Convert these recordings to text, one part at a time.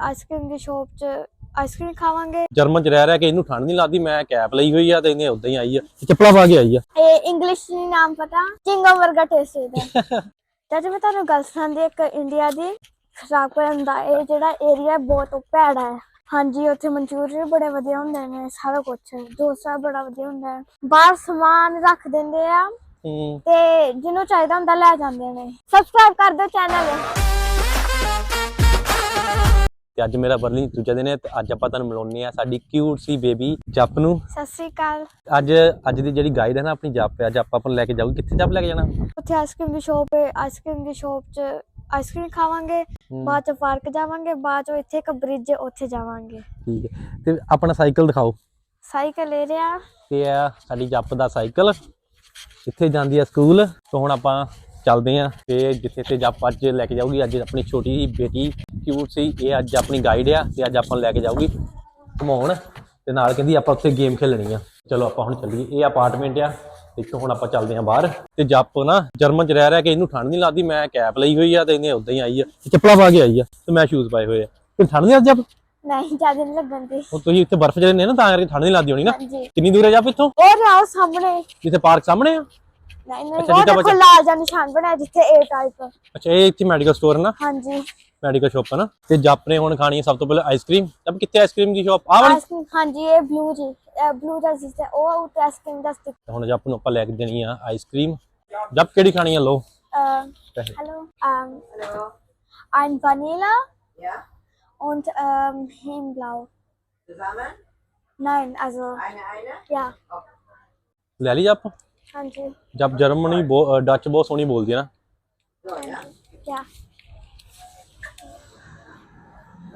Ice cream ਦੀ shop 'ਚ ice cream ਖਾਵਾਂਗੇ। ਜਰਮਨ ਚ ਰਹਿ ਰਿਹਾ ਕਿ ਇਹਨੂੰ ਠੰਡ ਨਹੀਂ ਲੱਗਦੀ ਮੈਂ ਕੈਪ ਲਈ ਹੋਈ ਆ ਤੇ ਇਹਨੇ ਉਦਾਂ ਹੀ ਆਈ ਆ ਤੇ ਚੱਪਲਾਂ ਪਾ ਕੇ ਆਈ ਆ। ਇਹ ਇੰਗਲਿਸ਼ ਨਹੀਂ ਨਾਮ ਪਤਾ ਚਿੰਗਮ ਵਰਗਾ ਟੇਸਟ ਇਹਦਾ। ਜਦ ਮੈਂ ਤੁਹਾਨੂੰ ਗੱਲ ਸੁਣਾਉਂਦੀ ਇੱਕ ਇੰਡੀਆ ਦੀ ਖਰਾਬ ਕਰਨ ਦਾ। ਇਹ ਜਿਹੜਾ ਏਰੀਆ ਬਹੁਤ ਭੈੜਾ ਹੈ। ਹਾਂਜੀ ਉੱਥੇ ਮਨਚੂਰੀਅਨ ਬੜੇ ਵਧੀਆ ਹੁੰਦੇ ਨੇ ਸਾਰਾ ਕੁਝ ਡੋਸਾ ਬੜਾ ਵਧੀਆ ਹੁੰਦਾ ਹੈ। ਬਾਹਰ ਸਮਾਨ ਰੱਖ ਦਿੰਦੇ ਆ ਤੇ ਜਿਹਨੂੰ ਚਾਹੀਦਾ ਹੁੰਦਾ ਲੈ ਜਾਂਦੇ ਨੇ। ਸਬਸਕ੍ਰਾਈਬ ਕਰ ਦਿਓ ਚੈਨਲ ਤੇ ਅੱਜ ਮੇਰਾ ਬਰਲੀ ਦੂਜਾ ਦਿਨ ਹੈ ਤੇ ਅੱਜ ਆਪਾਂ ਤੁਹਾਨੂੰ ਮਿਲਾਉਣੀ ਆ ਸਾਡੀ ਕਿਊਟ ਸੀ ਬੇਬੀ ਜੱਪ ਨੂੰ। ਸਤਿ ਸ੍ਰੀ ਅਕਾਲ। ਅੱਜ ਅੱਜ ਦੀ ਜਿਹੜੀ ਗਾਈਡ ਹੈ ਨਾ ਆਪਣੀ ਜੱਪ ਹੈ ਅੱਜ ਆਪਾਂ ਨੂੰ ਲੈ ਕੇ ਜਾਊਗੀ। ਕਿੱਥੇ ਜੱਪ ਲੈ ਕੇ ਜਾਣਾ? ਉੱਥੇ ਆਈਸਕ੍ਰੀਮ ਦੀ ਸ਼ਾਪ ਹੈ ਆਈਸਕ੍ਰੀਮ ਦੀ ਸ਼ਾਪ 'ਚ ਆਈਸਕ੍ਰੀਮ ਖਾਵਾਂਗੇ ਬਾਅਦ 'ਚ ਪਾਰਕ ਜਾਵਾਂਗੇ ਬਾਅਦ 'ਚ ਇੱਥੇ ਇੱਕ ਬ੍ਰਿਜ ਉੱਥੇ ਜਾਵਾਂਗੇ। ਠੀਕ ਹੈ। ਤੇ ਆਪਣਾ ਸਾਈਕਲ ਦਿਖਾਓ। ਸਾਈਕਲ ਲੈ ਰਿਆ ਤੇ ਆ ਸਾਡੀ ਜੱਪ ਦਾ ਸਾਈਕਲ ਇੱਥੇ ਜਾਂਦੀ ਆ ਸਕੂਲ ਤੋਂ ਹੁਣ ਆਪਾਂ ਚੱਲਦੇ ਆ ਤੇ ਜਿੱਥੇ ਤੇ ਜੱਪ ਅੱਜ ਲੈ ਕੇ ਜਾਊਗੀ ਅੱਜ ਆਪਣੀ ਛੋਟੀ ਜਿਹੀ ਬੇਟੀ ਕਿਊਟ ਸੀ ਇਹ ਅੱਜ ਆਪਣੀ ਗਾਈਡ ਆ ਤੇ ਅੱਜ ਆਪਾਂ ਨੂੰ ਲੈ ਕੇ ਜਾਊਗੀ ਘੁਮਾਉਣ ਤੇ ਨਾਲ ਕਹਿੰਦੀ ਆਪਾਂ ਉੱਥੇ ਗੇਮ ਖੇਲਣੀ ਆ। ਚਲੋ ਆਪਾਂ ਹੁਣ ਚੱਲੀਏ। ਇਹ ਅਪਾਰਟਮੈਂਟ ਆ। ਇੱਥੋਂ ਹੁਣ ਆਪਾਂ ਚੱਲਦੇ ਆ ਬਾਹਰ। ਤੇ ਜੱਪ ਨਾ ਜਰਮਨ ਚ ਰਹਿ ਰਿਹਾ ਕਿ ਇਹਨੂੰ ਠੰਡ ਨਹੀਂ ਲੱਗਦੀ। ਮੈਂ ਕੈਪ ਲਈ ਹੋਈ ਆ ਤੇ ਇਹਨੇ ਉਦਾਂ ਹੀ ਆਈ ਆ। ਤੇ ਚੱਪਲਾਂ ਪਾ ਕੇ ਆਈ ਆ ਤੇ ਮੈਂ ਸ਼ੂਜ਼ ਪਾਏ ਹੋਏ ਆ। ਤੇ ਠੰਡ ਨਹੀਂ ਲੱਗਦੀ ਜੱਪ? ਨਹੀਂ ਜ਼ਿਆਦਾ ਨਹੀਂ ਲੱਗਣ ਹੁਣ ਤੁਸੀਂ ਇੱਥੇ ਬਰਫ਼ ਚ ਰਹਿੰਦੇ ਨਾ ਤਾਂ ਕਰਕੇ ਠੰਡ ਨਹੀਂ ਲੱਗਦੀ ਹੋਣੀ ਨਾ। ਕਿੰਨੀ ਦੂਰ ਹੈ ਜੱਪ ਇੱਥੋਂ? ਉਹ ਜਾਓ ਸਾਹਮਣੇ। ਜਿੱਥੇ ਪਾਰਕ ਸਾਹਮਣੇ ਆ? ਨਹੀਂ ਨਹੀਂ ਉਹ ਦੇਖੋ ਲਾਲ ਜਿਹਾ ਨਿਸ਼ਾਨ ਬਣਿਆ ਜਿੱਥੇ ਏ ਟਾਈਪ ਅੱਛਾ ਇਹ ਇੱਥੇ ਮੈਡੀਕਲ ਸਟੋਰ ਹੈ ਨਾ? ਹਾਂਜੀ। ਮੈਡੀਕਲ ਸ਼ਾਪ ਹੈ ਨਾ? ਤੇ ਜੱਪ ਨੇ ਹੁਣ ਖਾਣੀ ਹੈ ਸਭ ਤੋਂ ਪਹਿਲਾਂ ਆਈਸਕ੍ਰੀਮ ਜੱਪ ਕਿੱਥੇ ਆਈਸਕ੍ਰੀਮ ਦੀ ਸ਼ਾਪ ਆ ਵਾਲੀ? ਆਈਸਕ੍ਰੀਮ ਹਾਂਜੀ ਇਹ ਬਲੂ ਜੀ ਬਲੂ ਦਾ ਜਿਸ ਉਹ ਉੱਤੇ ਆਈਸਕ੍ਰੀਮ ਦਾ ਸਟਿਕ ਹੁਣ ਜੱਪ ਨੂੰ ਆਪਾਂ ਲੈ ਕੇ ਦੇਣੀ ਆ ਆਈਸਕ੍ਰੀਮ ਜੱਪ ਕਿਹੜੀ ਖਾਣੀ ਆ? ਲੋ hallo um hallo ein Vanilla Ja, und ähm, himbeerblau zusammen? nein also Eine, eine? ja ਲੈ ਲਈ ਜੱਪ ਹਾਂਜੀ। ਜੱਪ ਜਰਮਨੀ ਡੱਚ ਬਹੁਤ ਸੋਹਣੀ ਬੋਲਦੀ ਹੈ ਨਾ। So, ja.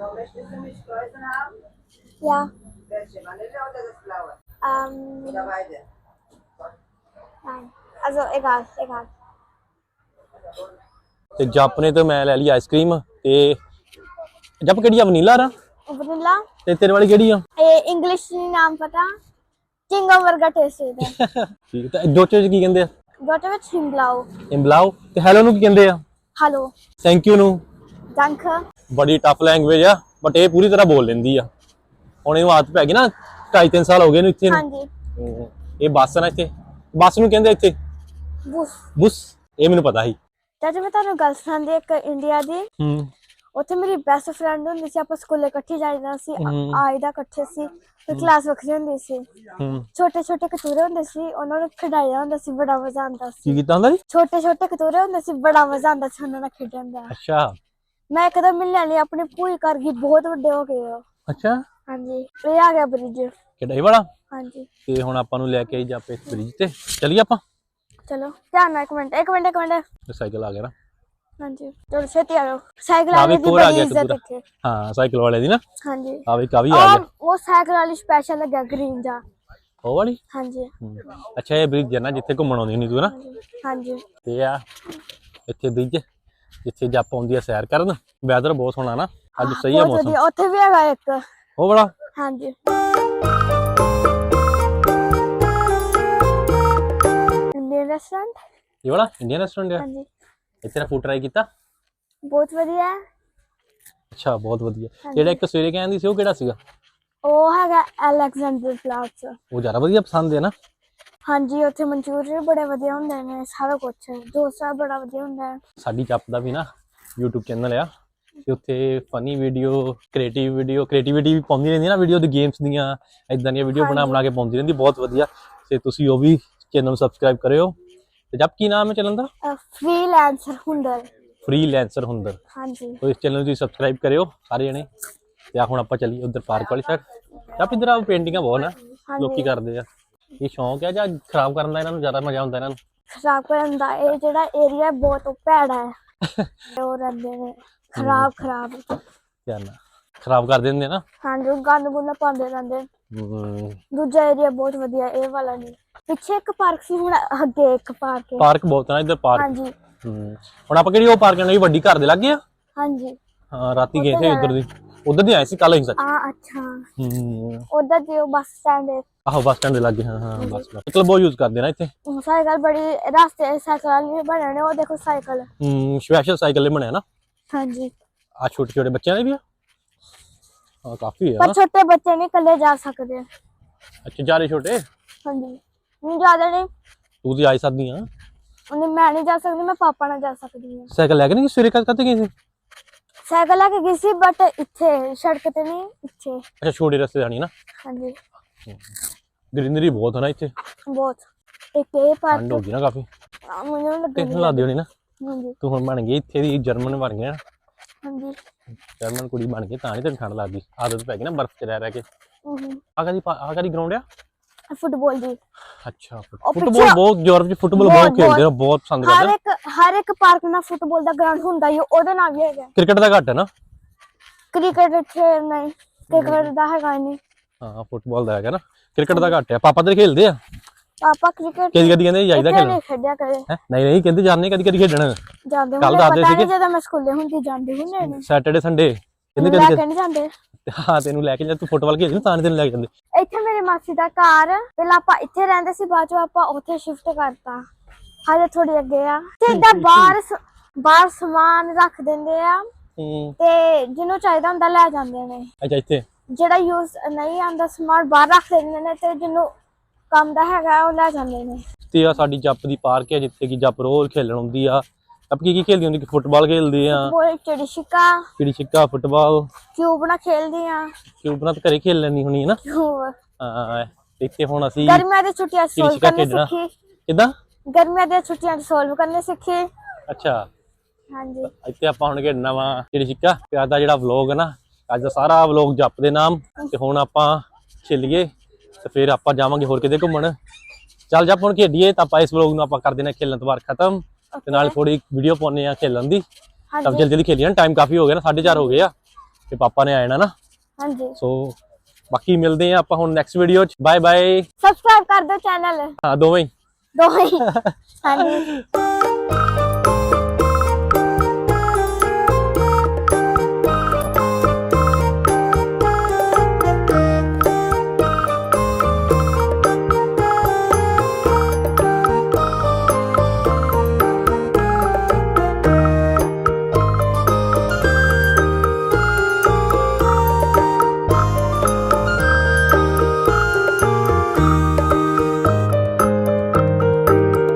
Du mich Streuseln haben? ja Welche? Vanille oder das blaue? ähm, Oder beide? nein also egal egal ਤੇ ਜੱਪ ਨੇ ਤੇ ਮੈਂ ਲੈ ਲਈ ਆਈਸਕ੍ਰੀਮ ਤੇ ਜੱਪ ਕਿਹੜੀ ਆ ਵਨੀਲਾ ਰਾ vanilla ਤੇ ਤੇਰੇ ਵਾਲੀ ਕਿਹੜੀ ਆ ਇਹ ਇੰਗਲਿਸ਼ ਨਹੀਂ ਨਾਮ ਪਤਾ ਚਿੰਗਮ ਵਰਗਾ ਟੇਸਟ ਇਹਦਾ ਠੀਕ ਤੇ ਦੋਚੇ ਚ ਕੀ ਕਹਿੰਦੇ ਆ ਦੋਟੇ ਵਿੱਚ ਹਿਮਬਲਾਓ ਇੰਬਲਾਓ ਤੇ ਹੈਲੋ ਨੂੰ ਕੀ ਕਹਿੰਦੇ ਆ hallo ਥੈਂਕ ਯੂ ਨੂੰ danke ਬੜੀ ਟਫ ਲੈਂਗੁਏਜ ਆ ਬਟ ਇਹ ਪੂਰੀ ਤਰ੍ਹਾਂ ਬੋਲ ਲੈਂਦੀ ਆ। ਹੁਣ ਇਹਨੂੰ ਆਦਤ ਪੈ ਗਈ ਨਾ 2.5 ਸਾਲ ਹੋ ਗਏ ਇਹਨੂੰ ਇੱਥੇ ਨੂੰ। ਹਾਂਜੀ। ਇਹ ਬੱਸ ਨਾ ਇੱਥੇ। ਬੱਸ ਨੂੰ ਕਹਿੰਦੇ ਇੱਥੇ? ਬੁਸ। ਬੁਸ। ਇਹ ਮੈਨੂੰ ਪਤਾ ਸੀ। ਜਦ ਮੈਂ ਤੁਹਾਨੂੰ ਗੱਲ ਸੁਣਾਉਂਦੀ ਇੱਕ ਇੰਡੀਆ ਦੀ। ਹੂੰ। ਉੱਥੇ ਮੇਰੀ ਬੈਸਟ ਫਰੈਂਡ ਹੁੰਦੀ ਸੀ ਆਪਾਂ ਸਕੂਲੇ ਇਕੱਠੇ ਜਾਈਦਾ ਸੀ। ਆਈਦਾ ਇਕੱਠੇ ਸੀ ਫਿਰ ਕਲਾਸ ਵੱਖਰੀ ਹੁੰਦੀ ਸੀ। ਹੂੰ। ਛੋਟੇ ਛੋਟੇ ਕਤੂਰੇ ਹੁੰਦੇ ਸੀ ਉਹਨਾਂ ਨੂੰ ਖਿਡਾਇਆ ਹੁੰਦਾ ਸੀ ਬੜਾ ਮਜ਼ਾ ਆਉਂਦਾ ਸੀ। ਕੀ ਕੀਤਾ ਹੁੰਦਾ ਜੀ ਛੋਟੇ ਛੋਟੇ ਕਤੂਰੇ ਹੁੰਦੇ ਸੀ ਬੜਾ ਮਜ਼ਾ ਆਉਂਦਾ ਸੀ ਉਹਨਾਂ ਨਾਲ ਖੇਡਣ ਦਾ। ਅੱਛਾ। ਮੈਂ ਕਦੇ ਮਿਲਿਆ ਨਹੀਂ ਆਪਣੀ ਭੂਈ ਕਰ ਗਈ ਬਹੁਤ ਵੱਡੇ ਹੋ ਗਏ ਹੋ ਅੱਛਾ। ਹਾਂਜੀ ਇਹ ਆ ਗਿਆ ਬ੍ਰਿਜ ਕਿਹੜਾ ਇਹ ਵਾਲਾ? ਹਾਂਜੀ। ਤੇ ਹੁਣ ਆਪਾਂ ਨੂੰ ਲੈ ਕੇ ਆਈ ਜਾਪੇ ਬ੍ਰਿਜ ਤੇ। ਚਲੀਏ ਆਪਾਂ? ਚਲੋ ਧਿਆਨ ਨਾਲ ਇੱਕ ਮਿੰਟ ਇੱਕ ਮਿੰਟ ਇੱਕ ਮਿੰਟ। ਸਾਈਕਲ ਆ ਗਿਆ ਨਾ। ਹਾਂਜੀ ਚਲੋ ਛੇਤੀ ਆ ਜਾਓ। ਸਾਈਕਲ ਵਾਲੇ ਦੀ ਬੜੀ ਇੱਜ਼ਤ ਪੂਰਾ। ਇੱਥੇ। ਹਾਂ ਸਾਈਕਲ ਵਾਲੇ ਦੀ ਨਾ। ਹਾਂਜੀ। ਆ ਵੀ ਕਾਵੀ ਆ ਗਿਆ। ਉਹ ਸਾਈਕਲ ਵਾਲੀ ਸਪੈਸ਼ਲ ਲੱਗਿਆ ਗ੍ਰੀਨ ਜਾ ਉਹ ਵਾਲੀ? ਹਾਂਜੀ। ਅੱਛਾ ਇਹ ਬ੍ਰਿਜ ਹੈ ਨਾ ਜਿੱਥੇ ਘੁੰਮਣ ਆਉਂਦੀ ਹੁੰਦੀ ਤੂੰ ਨਾ। ਹਾਂਜੀ ਤੇ ਆ ਇੱਥੇ ਬ੍ਰਿਜ ਜਿੱਥੇ ਜੱਪ ਆਉਂਦੀ ਆ ਸੈਰ ਕਰਨ। ਵੈਦਰ ਬਹੁਤ ਸੋਹਣਾ ਨਾ। ਅੱਜ ਸਹੀ ਆ ਬਹੁਤ ਮੌਸਮ। ਵਧੀਆ। ਉੱਥੇ ਵੀ ਹੈਗਾ ਇੱਕ। ਉਹ ਵਾਲਾ? ਹਾਂਜੀ। ਇੰਡੀਅਨ ਰੈਸਟੋਰੈਂਟ ਇਹ ਵਾਲਾ? ਇੰਡੀਅਨ ਰੈਸਟੋਰੈਂਟ ਆ? ਹਾਂਜੀ। ਇਹ ਤੇਰਾ ਫੂਡ ਟਰਾਈ ਕੀਤਾ? ਬਹੁਤ ਵਧੀਆ। ਹੈ ਅੱਛਾ ਬਹੁਤ ਵਧੀਆ। ਜਿਹੜਾ ਇੱਕ ਸਵੇਰੇ ਕਹਿੰਦੀ ਸੀ ਉਹ ਕਿਹੜਾ ਸੀਗਾ? ਉਹ ਹੈਗਾ ਅਲੈਗਜ਼ੈਂਡਰ ਪਲਾਟਸ ਉਹ ਜ਼ਿਆਦਾ ਵਧੀਆ ਪਸੰਦ ਹੈ ਨਾ। ਹਾਂਜੀ ਉੱਥੇ ਮਨਚੂਰੀਅਨ ਬੜੇ ਵਧੀਆ ਹੁੰਦੇ ਨੇ ਸਾਰਾ ਕੁਝ ਡੋਸਾ ਬੜਾ ਵਧੀਆ ਹੁੰਦਾ ਹੈ। ਸਾਡੀ ਚੱਪ ਦਾ ਵੀ ਨਾ YouTube ਚੈਨਲ ਆ ਤੇ ਉੱਥੇ funny video creative video creativity ਵੀ ਪਾਉਂਦੀ ਰਹਿੰਦੀ ਨਾ ਵੀਡੀਓ ਦੀ ਗੇਮਸ ਦੀਆਂ ਇਦਾਂ ਦੀਆਂ ਵੀਡੀਓ ਬਣਾ ਬਣਾ ਕੇ ਪਾਉਂਦੀ ਰਹਿੰਦੀ ਬਹੁਤ ਵਧੀਆ। ਤੇ ਤੁਸੀਂ ਉਹ ਵੀ ਚੈਨਲ ਨੂੰ ਸਬਸਕ੍ਰਾਈਬ ਕਰਿਓ। ਤੇ ਜਬ ਕੀ ਨਾਮ ਹੈ ਚੈਨਲ ਦਾ? ਫ੍ਰੀਲੈਂਸਰ ਹੁੰਦਰ ਫ੍ਰੀਲੈਂਸਰ ਹੁੰਦਰ ਹਾਂਜੀ। ਤੋ ਇਸ ਚੈਨਲ ਨੂੰ ਤੁਸੀਂ ਸਬਸਕ੍ਰਾਈਬ ਕਰਿਓ ਸਾਰੇ ਜਣੇ। ਤੇ ਆ ਹੁਣ ਆਪਾਂ ਚੱਲੀਏ ਉਧਰ ਪਾਰਕ ਵਾਲੀ ਸਾਈਡ ਜਬ ਇਧਰ ਆ ਪੇਂਟਿੰਗਾਂ ਬਹੁਤ ਨਾ ਲੋਕੀ ਕਰਦੇ ਆ। ਇਹ ਸ਼ੌਂਕ ਹੈ ਜਾਂ ਖਰਾਬ ਕਰਨ ਦਾ ਇਹਨਾਂ ਨੂੰ ਜ਼ਿਆਦਾ ਮਜ਼ਾ ਆਉਂਦਾ ਇਹਨਾਂ ਨੂੰ? ਖਰਾਬ ਕਰਨ ਦਾ ਇਹ ਜਿਹੜਾ ਏਰੀਆ ਬਹੁਤ ਭੈੜਾ ਹੈ। ਉਹ ਰਹਿੰਦੇ ਨੇ। ਖਰਾਬ ਖਰਾਬ। ਨਾਲ ਖਰਾਬ ਕਰ ਦਿੰਦੇ ਨਾ। ਹਾਂਜੀ ਗੰਦ ਗੁੰਦ ਪਾਉਂਦੇ ਰਹਿੰਦੇ। ਦੂਜਾ ਏਰੀਆ ਬਹੁਤ ਵਧੀਆ ਇਹ ਵਾਲਾ ਨਹੀਂ। ਪਿੱਛੇ ਇੱਕ ਪਾਰਕ ਸੀ ਹੁਣ ਅੱਗੇ ਇੱਕ ਪਾਰਕ ਹੈ। ਪਾਰਕ ਬਹੁਤ ਨਾ ਇੱਧਰ ਪਾਰਕ। ਹਾਂਜੀ। ਹੁਣ ਆਪਾਂ ਕਿਹੜੀ ਉਹ ਪਾਰਕ ਜਾਣੀ ਵੱਡੀ ਘਰ ਦੇ ਲੱਗੇ ਆ? ਹਾਂਜੀ। ਹਾਂ ਰਾਤੀ ਗਏ ਸੀ ਉਧਰ ਦੀ। ਉਧਰ ਦੀ ਆਏ ਸੀ ਕੱਲ ਹੀ ਸੱਚ। ਆ ਅੱਛਾ। ਹਮ, ਉਧਰ ਦੀ ਉਹ ਬੱਸ ਸਟੈਂਡ ਹੈ। ਆਹੋ ਬੱਸ ਸਟੈਂਡ ਦੇ ਲੱਗੇ ਹਾਂ ਹਾਂ ਬੱਸ ਸਾਈਕਲ ਬਹੁਤ ਯੂਜ਼ ਕਰਦੇ ਨਾ ਇੱਥੇ। ਸਾਈਕਲ ਬੜੀ ਰਸਤੇ ਸਾਈਕਲ ਵਾਲੀ ਬਣੇ ਨੇ ਉਹ ਦੇਖੋ ਸਾਈਕਲ। ਸਪੈਸ਼ਲ ਸਾਈਕਲ ਬਣਿਆ ਨਾ। ਹਾਂਜੀ। ਆ ਛੋਟੇ ਛੋਟੇ ਬੱਚਿਆਂ ਦੇ ਵੀ ਆ? ਹਾਂ ਕਾਫੀ ਹੈ ਪਰ ਛੋਟੇ ਬੱਚੇ ਨਹੀਂ ਇਕੱਲੇ ਜਾ ਸਕਦੇ। ਅੱਛਾ ਜਾਰੇ ਛੋਟੇ? ਹਾਂਜੀ। ਨਹੀਂ ਜ਼ਿਆਦਾ ਨਹੀਂ ਤੂੰ ਦੀ ਆਈ ਸਕਦੀ ਆ। ਉਹਨੇ ਮੈਂ ਨਹੀਂ ਜਾ ਸਕਦੀ ਮੈਂ ਪਾਪਾ ਨਾਲ ਜਾ ਸਕਦੀ ਹਾਂ। ਸਾਈਕਲ ਲੈ ਕੇ ਨਹੀਂ ਸਵੇਰੇ ਕਦ ਕਦ ਸੀ? ਸਾਈਕਲ ਲੈ ਕੇ ਗਈ ਸੀ ਬਟ ਇੱਥੇ ਸੜਕ ਤੇ ਨਹੀਂ ਇੱਥੇ। ਅੱਛਾ ਛੋਟੇ ਰਸਤੇ ਜਾਣੀ ਨਾ? ਹਾਂਜੀ। ਗ੍ਰੀਨਰੀ ਬਹੁਤ ਹੈ ਨਾ ਇੱਥੇ। ਬਹੁਤ। ਇੱਕ ਇਹ ਪਾਰਕ ਠੰਡ ਹੋ ਗਈ ਨਾ ਕਾਫੀ। ਮੈਨੂੰ ਲੱਗੀ ਕਿੰਨ ਲੱਗਦੀ ਹੋਣੀ ਨਾ? ਹਾਂਜੀ। ਤੂੰ ਹੁਣ ਬਣ ਗਈ ਇੱਥੇ ਦੀ ਜਰਮਨ ਬਣ ਗਿਆ ਹਾਂਜੀ। ਜਰਮਨ ਕੁੜੀ ਬਣ ਗਈ ਤਾਂ ਨਹੀਂ ਤੈਨੂੰ ਠੰਡ ਲੱਗਦੀ। ਆਦਤ ਪੈ ਗਈ ਨਾ ਬਰਫ਼ 'ਚ ਰਹਿ ਰਹਿ ਕੇ। ਹੂੰ। ਆ ਕਦੀ ਆ ਕਦੀ ਗਰਾਊਂਡ ਆ? ਫੁੱਟਬਾਲ ਦੀ। ਅੱਛਾ ਫੁੱਟਬਾਲ ਬਹੁਤ ਯੂਰਪ 'ਚ ਫੁੱਟਬਾਲ ਬਹੁਤ- ਖੇਡਦੇ ਆ ਬਹੁਤ। ਪਸੰਦ ਹਰ ਕਰਦੇ ਇੱਕ ਹਰ ਇੱਕ ਪਾਰਕ ਨਾਲ ਫੁੱਟਬਾਲ ਦਾ ਗਰਾਊਂਡ ਹੁੰਦਾ ਹੀ ਉਹਦੇ ਨਾਲ ਵੀ ਹੈਗਾ। ਕ੍ਰਿਕਟ ਦਾ ਘੱਟ ਹੈ ਨਾ? ਕ੍ਰਿਕਟ ਇੱਥੇ ਨਹੀਂ ਕ੍ਰਿਕਟ ਦਾ ਹੈਗਾ ਨਹੀਂ। ਹਾਂ ਫੁੱਟਬਾਲ ਦਾ ਹੈਗਾ ਨਾ। ਕ੍ਰਿਕਟ ਦਾ ਘੱਟ ਹੈ। ਪਾਪਾ ਤੇਰੇ ਖੇਡਦੇ ਆ? ਪਾਪਾ ਕ੍ਰਿਕਟ ਕਦੀ ਕਦੀ ਕਹਿੰਦੇ ਜਾਈਦਾ ਖੇਡਣ ਨਹੀਂ ਖੇਡਿਆ ਕਰੇ? ਨਹੀਂ ਨਹੀਂ ਕਹਿੰਦੇ ਜਾਂਦੇ ਕਦੀ ਕਦੀ ਖੇਡਣ। ਜਾਂਦੇ ਹੁੰਦੇ ਪਤਾ। ਨਹੀਂ ਜਦੋਂ ਮੈਂ ਸਕੂਲੇ ਹੁੰਦੀ ਜਾਂਦੀ ਹੁੰਦੇ ਨੇ ਸੈਟਰਡੇ ਸੰਡੇ। ਕਹਿੰਦੇ ਕਦੀ ਜਾਂਦੇ। ਹਾਂ ਤੈਨੂੰ ਲੈ ਕੇ ਜਾ ਤੂੰ ਫੁੱਟਬਾਲ ਖੇਡਦੀ ਤਾਂ ਤੈਨੂੰ ਲੈ ਕੇ ਜਾਂਦੇ। ਇੱਥੇ ਮੇਰੀ ਮਾਸੀ ਦਾ ਘਰ ਪਹਿਲਾਂ ਆਪਾਂ ਇੱਥੇ ਰਹਿੰਦੇ ਸੀ ਬਾਅਦ ਚੋਂ ਆਪਾਂ ਉੱਥੇ ਸ਼ਿਫਟ ਕਰਤਾ। ਹਾਲੇ ਥੋੜੀ ਅੱਗੇ ਆ। ਤੇ ਏਦਾਂ ਬਾਹਰ ਸ- ਬਾਹਰ ਸਮਾਨ ਰੱਖ ਦਿੰਦੇ ਆ। ਹੂੰ। ਤੇ ਜਿਹਨੂੰ ਚਾਹੀਦਾ ਹੁੰਦਾ ਲੈ ਜਾਂਦੇ ਨੇ। ਅੱਛਾ ਇੱਥੇ? ਜਿਹੜਾ ਯੂਜ਼ ਨਹੀਂ ਆਂਦਾ ਸਮਾਨ ਬਾਹਰ ਰੱਖ ਦਿੰਦੇ ਨੇ ਤੇ ਜਿਹਨੂੰ ਕੰਮ ਦਾ ਹੈਗਾ ਉਹ ਲੈ ਜਾਂਦੇ ਨੇ। ਤੇ ਆ ਸਾਡੀ ਜੱਪ ਦੀ ਪਾਰਕ ਹੈ ਜਿੱਥੇ ਕਿ ਜੱਪ ਰੋਜ਼ ਖੇਲਣ ਹੁੰਦੀ ਆ। ਆਪ ਕੀ ਕੀ ਖੇਲਦੀ ਹੁੰਦੀ? ਕਿ ਫੁੱਟਬਾਲ ਖੇਲਦੇ ਆ? ਬੋਲ ਚਿੜੀ ਛਿੱਕਾ ਚਿੜੀ ਛਿੱਕਾ ਫੁੱਟਬਾਲ। ਕਿਊਬ ਨਾਲ ਖੇਲਦੀ ਆ। ਕਿਊਬ ਨਾਲ ਤਾਂ ਘਰੇ ਖੇਲ ਲੈਣੀ ਹੋਣੀ ਹੈ ਨਾ? ਕਿਊਬ। ਹਾਂ ਇੱਥੇ ਹੁਣ ਅਸੀਂ ਗਰਮੀਆਂ ਦੀ ਛੁੱਟੀਆਂ ਚਿੜੀ ਸੋਲਵ ਛਿੱਕਾ ਕਰਨੀ ਖੇਡਣਾ। ਸਿੱਖੀ। ਕਿੱਦਾਂ? ਗਰਮੀਆਂ ਦੀਆਂ ਛੁੱਟੀਆਂ ਸੋਲਵ ਕਰਨੀ ਸਿੱਖੀ। ਅੱਛਾ। ਹਾਂਜੀ। ਇੱਥੇ ਆਪਾਂ ਹੁਣ ਖੇਡਣਾ ਵਾ ਚਿੜੀ ਛਿੱਕਾ ਤੇ ਅੱਜ ਦਾ ਜਿਹੜਾ ਵਲੌਗ ਹੈ ਨਾ ਅੱਜ ਦਾ ਸਾਰਾ ਵਲੌਗ ਜੱਪ ਦੇ ਨਾਮ। ਤੇ ਹੁਣ ਆਪਾਂ ਚੱਲੀਏ ਤੇ ਫਿਰ ਆਪਾਂ ਜਾਵਾਂਗੇ ਹੋਰ ਕਿਤੇ ਘੁੰਮਣ। ਚੱਲ ਜੱਪ ਹੁਣ ਖੇਡੀਏ ਤਾਂ ਆਪਾਂ ਇਸ ਵਲੌਗ ਨੂੰ ਆਪਾਂ ਕਰ ਦੇਣਾ ਖੇਲਣ ਤੋਂ ਬਾਅਦ ਖਤਮ। ਤੇ ਨਾਲ ਥੋੜੀ ਵੀਡੀਓ ਪਾਉਣੇ ਆ ਖੇਲਣ ਦੀ। ਤਾਂ ਜਲਦੀ ਜਲਦੀ ਖੇਲੀਏ ਨਾ ਟਾਈਮ ਕਾਫੀ ਹੋ ਗਿਆ ਨਾ 4:30 ਹੋ ਗਏ ਆ ਤੇ ਪਾਪਾ ਨੇ ਆ ਜਾਣਾ ਨਾ। ਹਾਂਜੀ। ਸੋ ਬਾਕੀ ਮਿਲਦੇ ਆ ਆਪਾਂ ਹੁਣ ਨੈਕਸਟ ਵੀਡੀਓ ਚ। ਬਾਏ ਬਾਏ ਸਬਸਕ੍ਰਾਈਬ ਕਰ ਦਿਓ ਚੈਨਲ ਹਾਂ ਦੋਵੇਂ ਦੋਵੇਂ। ਹਾਂਜੀ।